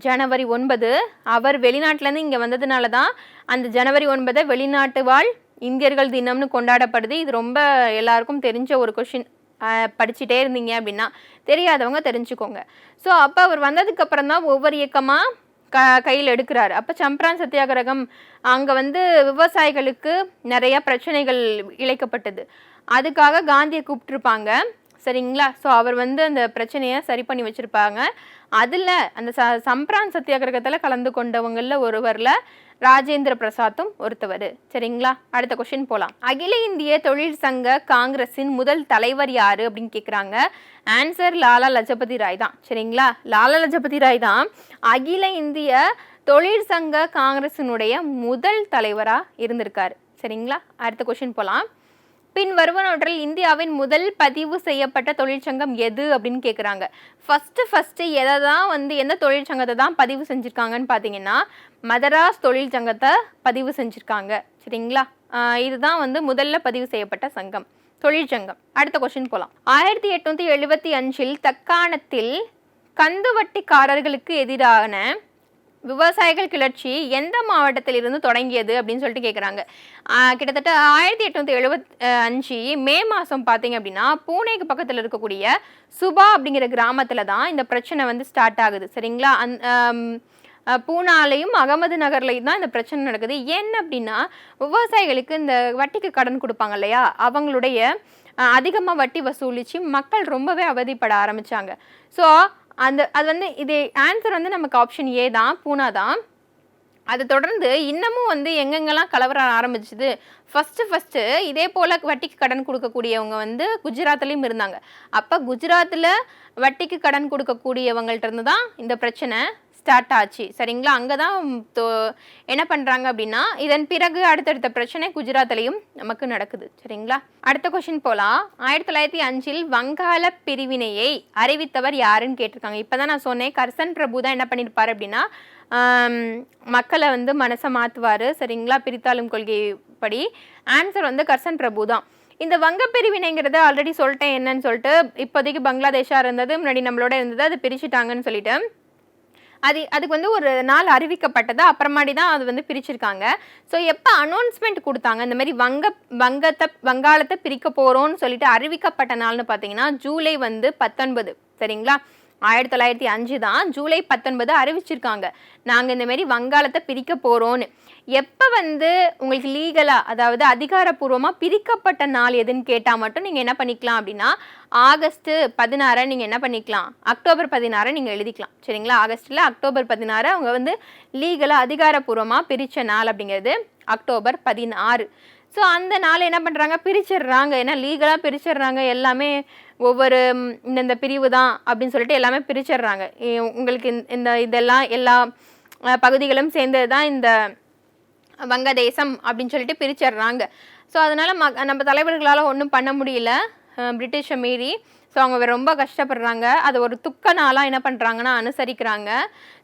ஜனவரி ஒன்பது. அவர் வெளிநாட்டிலேருந்து இங்கே வந்ததுனால தான் அந்த ஜனவரி ஒன்பதை வெளிநாட்டு வாழ் இந்தியர்கள் தினம்னு கொண்டாடப்படுது. இது ரொம்ப எல்லாருக்கும் தெரிஞ்ச ஒரு கொஷின் படிச்சுட்டே இருந்தீங்க அப்படின்னா தெரியாதவங்க தெரிஞ்சுக்கோங்க. ஸோ அப்போ அவர் வந்ததுக்கப்புறம் தான் ஒவ்வொரு இயக்கமாக க கையில் எடுக்கிறார். அப்போ சம்ப்ரான் சத்தியாகிரகம் அங்கே வந்து விவசாயிகளுக்கு நிறையா பிரச்சனைகள் இழைக்கப்பட்டது. அதுக்காக காந்தியை கூப்பிட்டுருப்பாங்க. சரிங்களா? ஸோ அவர் வந்து அந்த பிரச்சனையை சரி பண்ணி வச்சுருப்பாங்க. அதில் அந்த ச சம்பிரான் சத்தியாகிரகத்தில் கலந்து கொண்டவங்களில் ஒருவரில் ராஜேந்திர பிரசாத்தும் ஒருத்தவர். சரிங்களா? அடுத்த கொஷின் போகலாம் அகில இந்திய தொழில் சங்க காங்கிரஸின் முதல் தலைவர் யார் அப்படின்னு கேட்குறாங்க ஆன்சர் லாலா லஜபதி ராய் தான். சரிங்களா? லாலா லஜபதி ராய் தான் அகில இந்திய தொழிற்சங்க காங்கிரஸினுடைய முதல் தலைவராக இருந்திருக்காரு. சரிங்களா? அடுத்த கொஷின் போகலாம் பின் வருவனொன்றில் இந்தியாவின் முதல் பதிவு செய்யப்பட்ட தொழிற்சங்கம் எது அப்படின்னு கேட்குறாங்க ஃபஸ்ட்டு ஃபஸ்ட்டு எதை தான் வந்து எந்த தொழிற்சங்கத்தை தான் பதிவு செஞ்சுருக்காங்கன்னு பார்த்தீங்கன்னா மதராஸ் தொழிற்சங்கத்தை பதிவு செஞ்சுருக்காங்க. சரிங்களா? இதுதான் வந்து முதல்ல பதிவு செய்யப்பட்ட சங்கம் தொழிற்சங்கம். அடுத்த கொஸ்டின் போகலாம் ஆயிரத்தி எட்நூற்றி எழுபத்தி அஞ்சில் தக்காணத்தில் கந்துவட்டிக்காரர்களுக்கு எதிரான விவசாயிகள் கிளர்ச்சி எந்த மாவட்டத்தில் இருந்து தொடங்கியது அப்படின்னு சொல்லிட்டு கேட்குறாங்க கிட்டத்தட்ட ஆயிரத்தி எட்நூற்றி எழுபத் அஞ்சு மே மாதம் பார்த்தீங்க அப்படின்னா பூனேக்கு பக்கத்தில் இருக்கக்கூடிய சுபா அப்படிங்கிற கிராமத்தில் தான் இந்த பிரச்சனை வந்து ஸ்டார்ட் ஆகுது. சரிங்களா? அந் பூனாலையும் அகமது நகர்லையும் தான் இந்த பிரச்சனை நடக்குது. என்ன அப்படின்னா விவசாயிகளுக்கு இந்த வட்டிக்கு கடன் கொடுப்பாங்க இல்லையா? அவங்களுடைய அதிகமாக வட்டி வசூலித்து மக்கள் ரொம்பவே அவதிப்பட ஆரம்பித்தாங்க ஸோ அந்த அது வந்து இது ஆன்சர் வந்து நமக்கு ஆப்ஷன் ஏ தான் பூனா தான். அதை தொடர்ந்து இன்னமும் வந்து எங்கெங்கெல்லாம் கலவரம் ஆரம்பிச்சுது? ஃபஸ்ட்டு ஃபஸ்ட்டு இதே போல் வட்டிக்கு கடன் கொடுக்கக்கூடியவங்க வந்து குஜராத்லேயும் இருந்தாங்க. அப்போ குஜராத்தில் வட்டிக்கு கடன் கொடுக்கக்கூடியவங்கள்ட்ட இருந்து தான் இந்த பிரச்சனை ஸ்டார்ட் ஆச்சு. சரிங்களா? அங்கே தான் தோ- என்ன பண்ணுறாங்க அப்படின்னா இதன் பிறகு அடுத்தடுத்த பிரச்சனை குஜராத்லேயும் நமக்கு நடக்குது. சரிங்களா? அடுத்த கொஷின் போகலாம் ஆயிரத்தி தொள்ளாயிரத்தி அஞ்சில் வங்காள பிரிவினையை அறிவித்தவர் யாருன்னு கேட்டிருக்காங்க. இப்போ தான் நான் சொன்னேன் கர்சன் பிரபு தான் என்ன பண்ணியிருப்பார் அப்படின்னா மக்களை வந்து மனசை மாற்றுவார் சரிங்களா? பிரித்தாளும் கொள்கைப்படி ஆன்சர் வந்து கர்சன் பிரபு தான். இந்த வங்க பிரிவினைங்கிறத ஆல்ரெடி சொல்லிட்டேன் என்னன்னு சொல்லிட்டு இப்போதைக்கு பங்களாதேஷாக இருந்தது முன்னாடி நம்மளோட இருந்தது அது பிரிச்சுட்டாங்கன்னு சொல்லிட்டு அது அதுக்கு வந்து ஒரு நாள் அறிவிக்கப்பட்டது அப்புறமாடி தான் அது வந்து பிரிச்சிருக்காங்க. ஸோ எப்போ அனௌன்ஸ்மெண்ட் கொடுத்தாங்க? இந்த மாதிரி வங்க வங்கத்தை வங்காளத்தை பிரிக்க போகிறோம்னு சொல்லிட்டு அறிவிக்கப்பட்ட நாள்னு பார்த்தீங்கன்னா ஜூலை வந்து பத்தொன்பது. சரிங்களா? ஆயிரத்தி தொள்ளாயிரத்தி அஞ்சு தான் ஜூலை பத்தொன்பது அறிவிச்சிருக்காங்க. நாங்கள் இந்தமாரி வங்காளத்தை பிரிக்க போகிறோன்னு எப்போ வந்து உங்களுக்கு லீகலாக அதாவது அதிகாரப்பூர்வமாக பிரிக்கப்பட்ட நாள் எதுன்னு கேட்டால் மட்டும் நீங்கள் என்ன பண்ணிக்கலாம் அப்படின்னா ஆகஸ்ட்டு பதினாறை நீங்கள் என்ன பண்ணிக்கலாம் அக்டோபர் பதினாறை நீங்கள் எழுதிக்கலாம். சரிங்களா? ஆகஸ்ட்டில் அக்டோபர் பதினாறு அவங்க வந்து லீகலாக அதிகாரப்பூர்வமாக பிரித்த நாள் அப்படிங்கிறது அக்டோபர் பதினாறு. ஸோ அந்த நாள் என்ன பண்ணுறாங்க பிரிச்சிடுறாங்க. ஏன்னா லீகலாக பிரிச்சிடுறாங்க. எல்லாமே ஒவ்வொரு இந்தந்த பிரிவு தான் அப்படின்னு சொல்லிட்டு எல்லாமே பிரிச்சிடுறாங்க. உங்களுக்கு இந்த- இந்த இதெல்லாம் எல்லா பகுதிகளும் சேர்ந்தது தான் இந்த வங்கதேசம் அப்படின்னு சொல்லிட்டு பிரிச்சிடுறாங்க. ஸோ அதனால் ம நம்ம தலைவர்களால் ஒன்றும் பண்ண முடியல. பிரிட்டிஷை மீறி. ஸோ அவங்க ரொம்ப கஷ்டப்படுறாங்க. அது ஒரு துக்க நாளாக என்ன பண்ணுறாங்கன்னா அனுசரிக்கிறாங்க.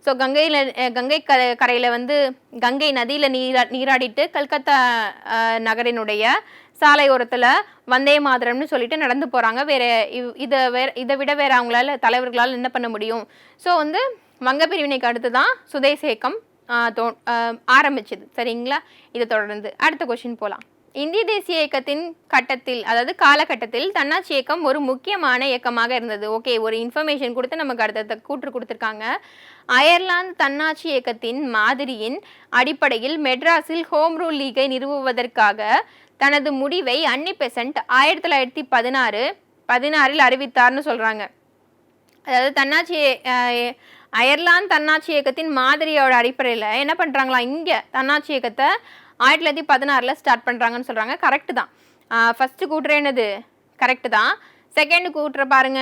ஸோ கங்கையில் கங்கை க கரையில் வந்து கங்கை நதியில் நீரா நீராடிட்டு கல்கத்தா நகரினுடைய சாலை ஓரத்தில் வந்தே மாதரம்னு சொல்லிட்டு நடந்து போகிறாங்க வேறு இவ்- இதை வேற இதை விட வேறு அவங்களால தலைவர்களால் என்ன பண்ண முடியும்? ஸோ வந்து வங்க பிரிவினைக்கு அடுத்து தான் சுதேச இயக்கம் தோ ஆரம்பிச்சது. சரிங்களா? இதை தொடர்ந்து. அடுத்த கொஷின் போகலாம் இந்திய தேசிய இயக்கத்தின் கட்டத்தில் அதாவது காலகட்டத்தில் தன்னாட்சி இயக்கம் ஒரு முக்கியமான இயக்கமாக இருந்தது. ஓகே ஒரு இன்ஃபர்மேஷன் கொடுத்து நமக்கு அடுத்த கூற்று கொடுத்துருக்காங்க. அயர்லாந்து தன்னாட்சி இயக்கத்தின் மாதிரியின் அடிப்படையில் மெட்ராஸில் ஹோம் ரூல் லீகை நிறுவுவதற்காக தனது முடிவை அன்னி பெசன்ட் ஆயிரத்தி தொள்ளாயிரத்தி பதினாறு பதினாறில் அறிவித்தார்னு சொல்கிறாங்க அதாவது தன்னாட்சி அயர்லாந்து தன்னாட்சி இயக்கத்தின் மாதிரியோட அடிப்படையில் என்ன பண்ணுறாங்களா இங்கே தன்னாட்சி இயக்கத்தை ஆயிரத்தி தொள்ளாயிரத்தி பதினாறில் ஸ்டார்ட் பண்ணுறாங்கன்னு சொல்கிறாங்க கரெக்டு தான். ஃபஸ்ட்டு கூட்டுற என்னது? கரெக்டு தான். செகண்ட் கூட்டுற பாருங்க.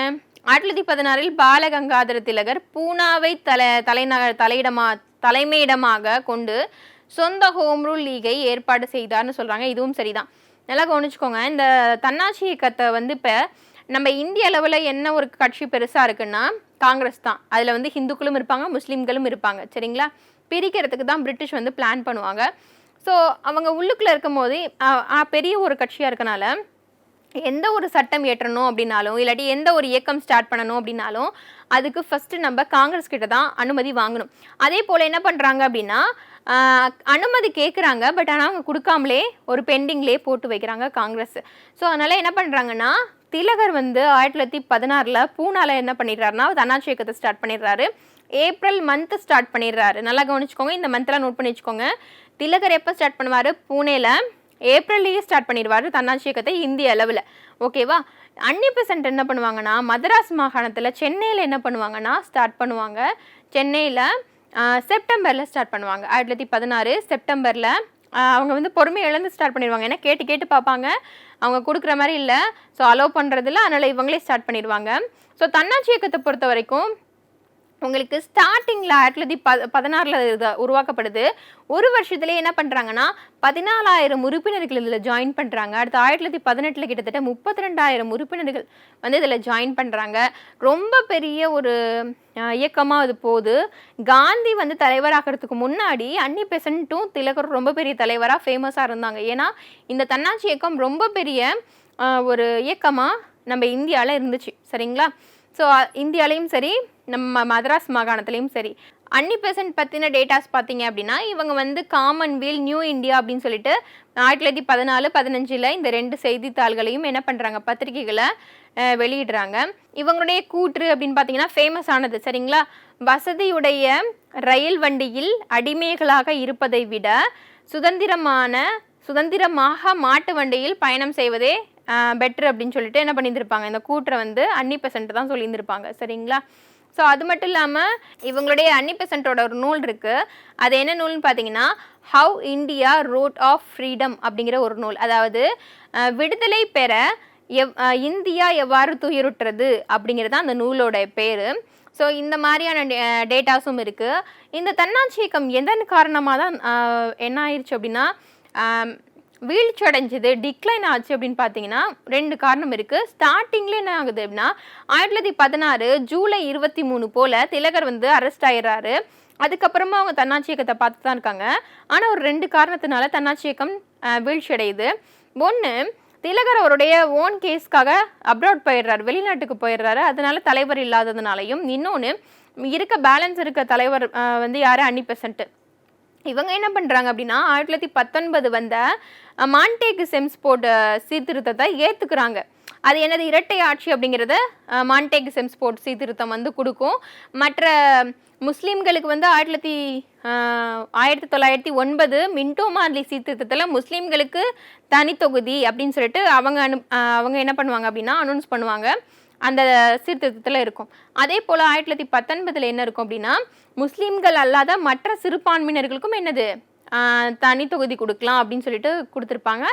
ஆயிரத்தி தொள்ளாயிரத்தி பதினாறில் பாலகங்காதர திலகர் பூனாவை தலை தலைநகர் தலையிடமா தலைமையிடமாக கொண்டு சொந்த ஹோம் ரூல் லீகை ஏற்பாடு செய்தார்னு சொல்கிறாங்க இதுவும் சரிதான். நல்லா கவனிச்சுக்கோங்க. இந்த தன்னாட்சி இயக்கத்தை வந்து இப்போ நம்ம இந்திய அளவில் என்ன ஒரு கட்சி பெருசாக இருக்குன்னா காங்கிரஸ் தான். அதில் வந்து ஹிந்துக்களும் இருப்பாங்க முஸ்லீம்களும் இருப்பாங்க. சரிங்களா? பிரிக்கிறதுக்கு தான் பிரிட்டிஷ் வந்து பிளான் பண்ணுவாங்க. ஸோ அவங்க உள்ளுக்குள்ளே இருக்கும் போது பெரிய ஒரு கட்சியாக இருக்கனால எந்த ஒரு சட்டம் இயற்றணும் அப்படின்னாலும் இல்லாட்டி எந்த ஒரு இயக்கம் ஸ்டார்ட் பண்ணணும் அப்படின்னாலும் அதுக்கு ஃபஸ்ட்டு நம்ம காங்கிரஸ் கிட்ட தான் அனுமதி வாங்கணும். அதே போல் என்ன பண்ணுறாங்க அப்படின்னா அனுமதி கேட்குறாங்க பட் ஆனால் அவங்க கொடுக்காமலே ஒரு பெண்டிங்லேயே போட்டு வைக்கிறாங்க காங்கிரஸ். ஸோ அதனால் என்ன பண்ணுறாங்கன்னா திலகர் வந்து ஆயிரத்தி தொள்ளாயிரத்தி பதினாறில் பூனால என்ன பண்ணிடுறாருன்னா தன்னாட்சி இயக்கத்தை ஸ்டார்ட் பண்ணிடுறாரு. ஏப்ரல் மந்த் ஸ்டார்ட் பண்ணிடுறாரு. நல்லா கவனிச்சுக்கோங்க இந்த மந்த்லாம் நோட் பண்ணி வச்சுக்கோங்க. திலகர் எப்போ ஸ்டார்ட் பண்ணுவார்? பூனேல. ஏப்ரல்லையே ஸ்டார்ட் பண்ணிடுவார் தன்னாட்சி இயக்கத்தை இந்திய அளவில். ஓகேவா அன்னி பெசன்ட் என்ன பண்ணுவாங்கன்னா மதராஸ் மாகாணத்தில் சென்னையில் என்ன பண்ணுவாங்கன்னா ஸ்டார்ட் பண்ணுவாங்க. சென்னையில் செப்டம்பரில் ஸ்டார்ட் பண்ணுவாங்க. ஆயிரத்தி தொள்ளாயிரத்தி பதினாறு செப்டம்பரில் அவங்க வந்து பொறுமை இழந்து ஸ்டார்ட் பண்ணிடுவாங்க. ஏன்னா கேட்டு கேட்டு பார்ப்பாங்க. அவங்க கொடுக்குற மாதிரி இல்லை. ஸோ அலோவ் பண்ணுறதில்ல அதனால் இவங்களே ஸ்டார்ட் பண்ணிடுவாங்க. ஸோ தன்னாட்சி இயக்கத்தை பொறுத்த வரைக்கும் உங்களுக்கு ஸ்டார்டிங்கில் ஆயிரத்தி தொள்ளாயிரத்தி ப பதினாறில் இது உருவாக்கப்படுது. ஒரு வருஷத்துலேயே என்ன பண்ணுறாங்கன்னா பதினாலாயிரம் உறுப்பினர்கள் இதில் ஜாயின் பண்ணுறாங்க அடுத்து ஆயிரத்தி தொள்ளாயிரத்தி பதினெட்டில் கிட்டத்தட்ட முப்பத்தி ரெண்டாயிரம் உறுப்பினர்கள் வந்து இதில் ஜாயின் பண்ணுறாங்க ரொம்ப பெரிய ஒரு இயக்கமாக அது போகுது. காந்தி வந்து தலைவராகிறதுக்கு முன்னாடி அன்னி பெசண்ட்டும் திலகரும் ரொம்ப பெரிய தலைவராக ஃபேமஸாக இருந்தாங்க. ஏன்னா இந்த தன்னாட்சி இயக்கம் ரொம்ப பெரிய ஒரு இயக்கமாக நம்ம இந்தியாவில் இருந்துச்சு. சரிங்களா? ஸோ இந்தியாலேயும் சரி நம்ம மதராஸ் மாகாணத்துலேயும் சரி. அன்னி பெசன்ட் பற்றின டேட்டாஸ் பார்த்தீங்க அப்படின்னா இவங்க வந்து காமன்வெல் நியூ இந்தியா அப்படின்னு சொல்லிட்டு ஆயிரத்தி தொள்ளாயிரத்தி பதினாலு பதினஞ்சில் இந்த ரெண்டு செய்தித்தாள்களையும் என்ன பண்ணுறாங்க பத்திரிகைகளை வெளியிடுறாங்க. இவங்களுடைய கூற்று அப்படின்னு பார்த்தீங்கன்னா ஃபேமஸ் ஆனது சரிங்களா? வசதியுடைய ரயில் வண்டியில் அடிமைகளாக இருப்பதை விட சுதந்திரமான சுதந்திரமாக மாட்டு வண்டியில் பயணம் செய்வதே பெட்ரு அப்படின்னு சொல்லிட்டு என்ன பண்ணியிருந்திருப்பாங்க? இந்த கூற்றை வந்து அன்னி பெசன்ட் தான் சொல்லியிருந்திருப்பாங்க சரிங்களா? ஸோ அது மட்டும் இல்லாமல் இவங்களுடைய அன்னி பெசன்ட்டோட ஒரு நூல் இருக்குது அது என்ன நூல்னு பார்த்தீங்கன்னா how India road of freedom அப்படிங்கிற ஒரு நூல். அதாவது விடுதலை பெற எவ் இந்தியா எவ்வாறு துயிருட்டுறது அப்படிங்கிறது அந்த நூலோட பேர். ஸோ இந்த மாதிரியான டேட்டாஸும் இருக்குது இந்த தன்னாட்சி இயக்கம் எதன் காரணமாக தான் என்ன ஆயிடுச்சு அப்படின்னா வீழ்ச்சி அடைஞ்சது டிக்ளைன் ஆச்சு அப்படின்னு பார்த்தீங்கன்னா ரெண்டு காரணம் இருக்குது ஸ்டார்டிங்கில் என்ன ஆகுது அப்படின்னா ஆயிரத்தி தொள்ளாயிரத்தி பதினாறு ஜூலை இருபத்தி மூணு போல் திலகர் வந்து அரெஸ்ட் ஆயிடுறாரு. அதுக்கப்புறமா அவங்க தன்னாட்சி இயக்கத்தை பார்த்து தான் இருக்காங்க. ஆனால் ஒரு ரெண்டு காரணத்தினால தன்னாட்சி இயக்கம் வீழ்ச்சி அடையுது ஒன்று திலகர் அவருடைய ஓன் கேஸ்க்காக அப்ராட் போயிடுறாரு வெளிநாட்டுக்கு போயிடுறாரு. அதனால தலைவர் இல்லாததுனாலையும். இன்னொன்று இருக்க பேலன்ஸ் இருக்க தலைவர் வந்து யார்? அன்னி பெசன்ட்டு இவங்க என்ன பண்ணுறாங்க அப்படின்னா ஆயிரத்தி தொள்ளாயிரத்தி பத்தொன்பது வந்த மான்டேக்கு மான்டேக் செம்ஸ்போர்ட் சீர்திருத்தத்தை ஏற்றுக்கிறாங்க அது என்னது? இரட்டை ஆட்சி அப்படிங்கிறத மான்டேக் செம்ஸ்போர்ட் சீர்திருத்தம் வந்து கொடுக்கும். மற்ற முஸ்லீம்களுக்கு வந்து ஆயிரத்தி தொள்ளாயிரத்தி ஆயிரத்தி தொள்ளாயிரத்தி ஒன்பது மின்டோ மார்லி சீர்திருத்தத்தில் முஸ்லீம்களுக்கு தனித்தொகுதி அப்படின்னு சொல்லிட்டு அவங்க அனு அவங்க என்ன பண்ணுவாங்க அப்படின்னா அனௌன்ஸ் பண்ணுவாங்க. அந்த சீர்திருத்தத்தில் இருக்கும். அதே போல் ஆயிரத்தி தொள்ளாயிரத்தி பத்தொன்பதில் என்ன இருக்கும் அப்படின்னா முஸ்லீம்கள் அல்லாத மற்ற சிறுபான்மையினர்களுக்கும் என்னது? தனி தொகுதி கொடுக்கலாம் அப்படின்னு சொல்லிட்டு கொடுத்துருப்பாங்க.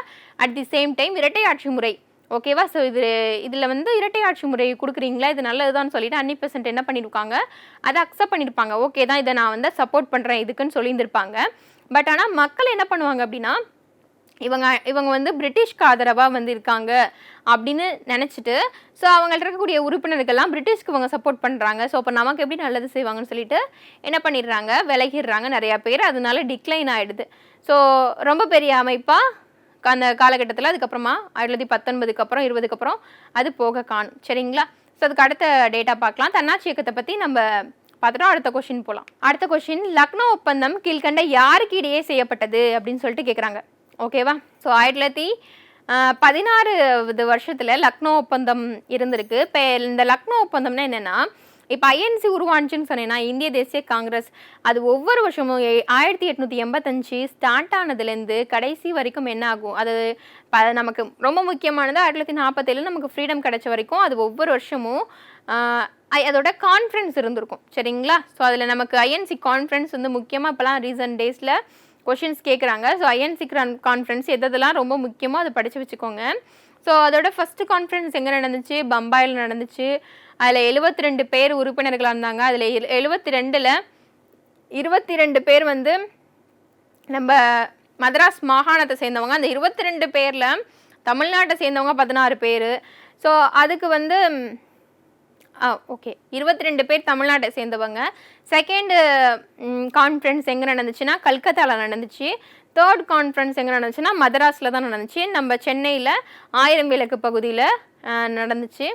அட் தி சேம் டைம் இரட்டை ஆட்சி முறை. ஓகேவா ஸோ இது இதில் வந்து இரட்டை ஆட்சி முறை கொடுக்குறீங்களா? இது நல்லதுதான் சொல்லிட்டு அன்னி பெர்சன்ட் என்ன பண்ணியிருக்காங்க அதை அக்செப்ட் பண்ணியிருப்பாங்க ஓகே தான் இதை நான் வந்து சப்போர்ட் பண்ணுறேன் இதுக்குன்னு சொல்லியிருந்திருப்பாங்க. பட் ஆனால் மக்கள் என்ன பண்ணுவாங்க அப்படின்னா இவங்க இவங்க வந்து பிரிட்டிஷ்க்கு ஆதரவாக வந்து இருக்காங்க அப்படின்னு நினச்சிட்டு ஸோ அவங்கள்ட்ட இருக்கக்கூடிய உறுப்பினர்கள்லாம் பிரிட்டிஷ்க்கு இவங்க சப்போர்ட் பண்ணுறாங்க ஸோ அப்போ நமக்கு எப்படி நல்லது செய்வாங்கன்னு சொல்லிட்டு என்ன பண்ணிடுறாங்க? விலகிடுறாங்க நிறையா பேர். அதனால டிக்ளைன் ஆகிடுது ஸோ ரொம்ப பெரிய அமைப்பாக அந்த காலகட்டத்தில் அதுக்கப்புறமா ஆயிரத்தி தொள்ளாயிரத்தி பத்தொன்பதுக்கு அப்புறம் இருபதுக்கு அப்புறம் அது போக காணும். சரிங்களா? ஸோ அதுக்கு அடுத்த டேட்டா பார்க்கலாம். தன்னாட்சி இயக்கத்தை பற்றி நம்ம பார்த்துட்டோம் அடுத்த கொஷின் போகலாம் அடுத்த கொஷின் லக்னோ ஒப்பந்தம் கீழ்கண்ட யாருக்கு இடையே செய்யப்பட்டது அப்படின்னு சொல்லிட்டு கேட்குறாங்க ஓகேவா ஸோ ஆயிரத்தி தொள்ளாயிரத்தி பதினாறு வருஷத்தில் லக்னோ ஒப்பந்தம் இருந்திருக்கு. இப்போ இந்த லக்னோ ஒப்பந்தம்னா என்னென்னா இப்போ ஐஎன்சி உருவானுச்சுன்னு சொன்னேன்னா இந்திய தேசிய காங்கிரஸ் அது ஒவ்வொரு வருஷமும் ஆயிரத்தி எட்நூற்றி எண்பத்தஞ்சு ஸ்டார்ட் ஆனதுலேருந்து கடைசி வரைக்கும் என்ன ஆகும்? அது ப- நமக்கு ரொம்ப முக்கியமானது ஆயிரத்தி தொள்ளாயிரத்தி நாற்பத்தேழு நமக்கு ஃப்ரீடம் கிடைச்ச வரைக்கும் அது ஒவ்வொரு வருஷமும் ஐ- அதோட கான்ஃபரன்ஸ் இருந்திருக்கும். சரிங்களா? ஸோ அதில் நமக்கு ஐஎன்சி கான்ஃபரன்ஸ் வந்து முக்கியமாக இப்போலாம் ரீசன்ட் டேஸில் கொஷின்ஸ் கேட்குறாங்க ஸோ ஐஎன்சி கான்ஃபரன்ஸ் எதெல்லாம் ரொம்ப முக்கியமோ அதை படித்து வச்சுக்கோங்க. ஸோ அதோட ஃபஸ்ட்டு கான்ஃபரன்ஸ் எங்கே நடந்துச்சு? பம்பாயில் நடந்துச்சு. அதில் எழுபத்தி ரெண்டு பேர் உறுப்பினர்களாக இருந்தாங்க. அதில் எழுபத்தி ரெண்டில் இருபத்தி ரெண்டு பேர் வந்து நம்ம மதராஸ் மாகாணத்தை சேர்ந்தவங்க. அந்த இருபத்தி ரெண்டு பேரில் தமிழ்நாட்டை சேர்ந்தவங்க பதினாறு பேர். ஸோ அதுக்கு வந்து ஆ ஓகே. இருபத்தி ரெண்டு பேர் தமிழ்நாட்டை சேர்ந்தவங்க. செகண்டு கான்ஃபரன்ஸ் எங்கே நடந்துச்சுன்னா கல்கத்தாவில் நடந்துச்சு. தேர்ட் கான்ஃபரன்ஸ் எங்கே நடந்துச்சுன்னா மதராஸில் தான் நடந்துச்சு. நம்ம சென்னையில் ஆயிரம் விளக்கு பகுதியில் நடந்துச்சு.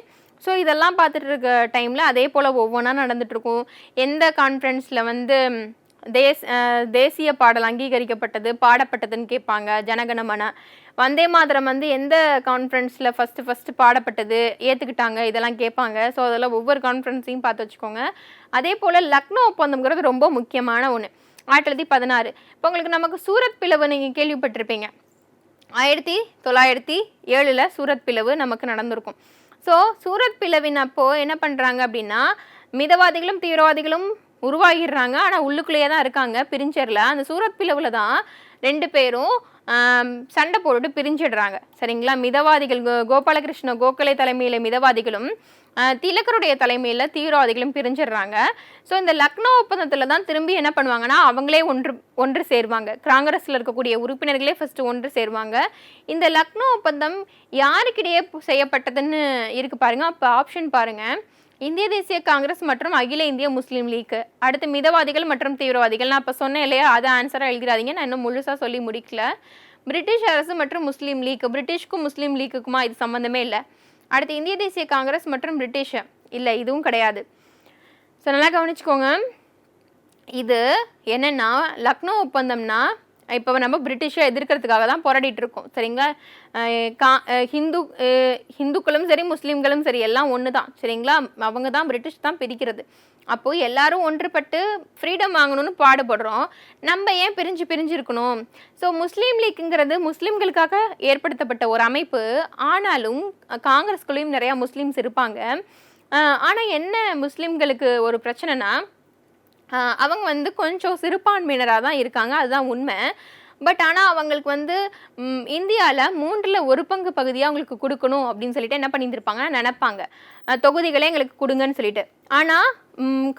ஸோ இதெல்லாம் பார்த்துட்டு இருக்க டைமில் அதே போல் ஒவ்வொன்றா நடந்துகிட்ருக்கும் எந்த கான்ஃபரன்ஸில் வந்து தேஸ் தேசிய பாடல் அங்கீகரிக்கப்பட்டது பாடப்பட்டதுன்னு கேட்பாங்க ஜனகணமன வந்தே மாதரம் வந்து எந்த கான்ஃபரன்ஸில் ஃபஸ்ட்டு ஃபஸ்ட்டு பாடப்பட்டது ஏற்றுக்கிட்டாங்க இதெல்லாம் கேட்பாங்க. ஸோ அதெல்லாம் ஒவ்வொரு கான்ஃபரன்ஸையும் பார்த்து வச்சுக்கோங்க. அதே போல் லக்னோ ஒப்பந்தம்ங்கிறது ரொம்ப முக்கியமான ஒன்று ஆயிரத்தி தொள்ளாயிரத்தி பதினாறு. இப்போ உங்களுக்கு நமக்கு சூரத் பிளவு நீங்கள் கேள்விப்பட்டிருப்பீங்க. ஆயிரத்தி தொள்ளாயிரத்தி ஏழில் சூரத் பிளவு நமக்கு நடந்திருக்கும். ஸோ சூரத் பிளவின் அப்போது என்ன பண்ணுறாங்க அப்படின்னா மிதவாதிகளும் தீவிரவாதிகளும் உருவாகிடுறாங்க. ஆனால் உள்ளுக்குள்ளேயே தான் இருக்காங்க பிரிஞ்சரில் அந்த சூரத் பிளவில் தான் ரெண்டு பேரும் சண்டை போட்டுட்டு பிரிஞ்சிடுறாங்க. சரிங்களா? மிதவாதிகள் கோ- கோபாலகிருஷ்ண கோகலே தலைமையில் மிதவாதிகளும் திலக்கருடைய திலகருடைய தலைமையில் தீவிரவாதிகளும் பிரிஞ்சிடுறாங்க. ஸோ இந்த லக்னோ ஒப்பந்தத்தில் தான் திரும்பி என்ன பண்ணுவாங்கன்னா அவங்களே ஒன்று ஒன்று சேருவாங்க. காங்கிரஸில் இருக்கக்கூடிய உறுப்பினர்களே ஃபஸ்ட்டு ஒன்று சேருவாங்க. இந்த லக்னோ ஒப்பந்தம் யாருக்கிடையே செய்யப்பட்டதுன்னு இருக்கு பாருங்கள் அப்போ ஆப்ஷன் பாருங்கள் இந்திய தேசிய காங்கிரஸ் மற்றும் அகில இந்திய முஸ்லீம் லீக். அடுத்து மிதவாதிகள் மற்றும் தீவிரவாதிகள். நான் இப்போ சொன்னேன் இல்லையா? அதை ஆன்சராக எழுதிடாதீங்க. நான் இன்னும் முழுசாக சொல்லி முடிக்கல. பிரிட்டிஷ் அரசு மற்றும் முஸ்லீம் லீக். பிரிட்டிஷ்க்கும் முஸ்லீம் லீக்குக்குமா இது சம்மந்தமே இல்லை. அடுத்து இந்திய தேசிய காங்கிரஸ் மற்றும் பிரிட்டிஷ். இல்லை இதுவும் கிடையாது. ஸோ நல்லா கவனிச்சுக்கோங்க. இது என்னென்னா லக்னோ ஒப்பந்தம்னா இப்போ நம்ம பிரிட்டிஷை எதிர்க்கிறதுக்காக தான் போராடிட்டு இருக்கோம். சரிங்களா? கா ஹிந்து ஹிந்துக்களும் சரி முஸ்லீம்களும் சரி எல்லாம் ஒன்று தான். சரிங்களா? அவங்க தான் பிரிட்டிஷ் தான் பிரிக்கிறது. அப்போது எல்லாரும் ஒன்றுபட்டு ஃப்ரீடம் வாங்கணும்னு பாடுபடுறோம். நம்ம ஏன் பிரிஞ்சு பிரிஞ்சு இருக்கணும்? ஸோ முஸ்லீம் லீக்குங்கிறது முஸ்லீம்களுக்காக ஏற்படுத்தப்பட்ட ஒரு அமைப்பு. ஆனாலும் காங்கிரஸ்குள்ளேயும் நிறையா முஸ்லீம்ஸ் இருப்பாங்க. ஆனால் என்ன முஸ்லீம்களுக்கு ஒரு பிரச்சனைனா அவங்க வந்து கொஞ்சம் சிறுபான்மையினராக தான் இருக்காங்க அதுதான் உண்மை. பட் ஆனால் அவங்களுக்கு வந்து இந்தியாவில் மூன்றில் ஒரு பங்கு பகுதியாக அவங்களுக்கு கொடுக்கணும் அப்படின்னு சொல்லிட்டு என்ன பண்ணியிருந்திருப்பாங்கன்னா நினைப்பாங்க. தொகுதிகளே எங்களுக்கு கொடுங்கன்னு சொல்லிட்டு. ஆனால்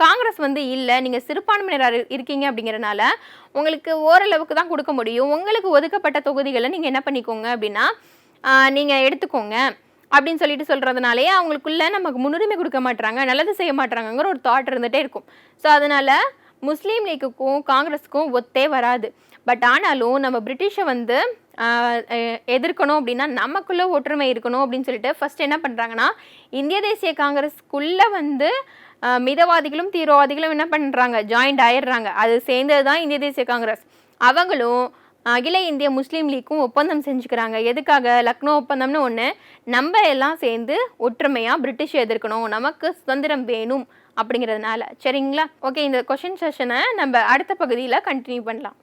காங்கிரஸ் வந்து இல்லை நீங்கள் சிறுபான்மையினராக இருக்கீங்க அப்படிங்கிறனால உங்களுக்கு ஓரளவுக்கு தான் கொடுக்க முடியும். உங்களுக்கு ஒதுக்கப்பட்ட தொகுதிகளை நீங்கள் என்ன பண்ணிக்கோங்க அப்படின்னா நீங்கள் எடுத்துக்கோங்க. அப்படின்னு சொல்லிட்டு சொல்கிறதுனாலே அவங்களுக்குள்ள நமக்கு முன்னுரிமை கொடுக்க மாட்டுறாங்க நல்லது செய்ய மாட்டுறாங்கங்கிற ஒரு தாட் இருந்துகிட்டே இருக்கும். ஸோ அதனால் முஸ்லீம் லீக்குக்கும் காங்கிரஸுக்கும் ஒத்தே வராது. பட் ஆனாலும் நம்ம பிரிட்டிஷை வந்து எதிர்க்கணும் அப்படின்னா நமக்குள்ளே ஒற்றுமை இருக்கணும் அப்படின்னு சொல்லிட்டு ஃபர்ஸ்ட் என்ன பண்ணுறாங்கன்னா இந்திய தேசிய காங்கிரஸ்க்குள்ளே வந்து மிதவாதிகளும் தீவிரவாதிகளும் என்ன பண்ணுறாங்க ஜாயிண்ட் ஆயிடுறாங்க. அது சேர்ந்தது தான் இந்திய தேசிய காங்கிரஸ். அவங்களும் அகில இந்திய முஸ்லீம் லீக்கும் ஒப்பந்தம் செஞ்சுக்கிறாங்க. எதுக்காக? லக்னோ ஒப்பந்தம்னு ஒன்று நம்ம எல்லாம் சேர்ந்து ஒற்றுமையாக பிரிட்டிஷ் எதிர்க்கணும். நமக்கு சுதந்திரம் வேணும் அப்படிங்கிறதுனால. சரிங்களா? ஓகே இந்த கொஷின் செஷனை நம்ம அடுத்த பகுதியில் கண்டினியூ பண்ணலாம்.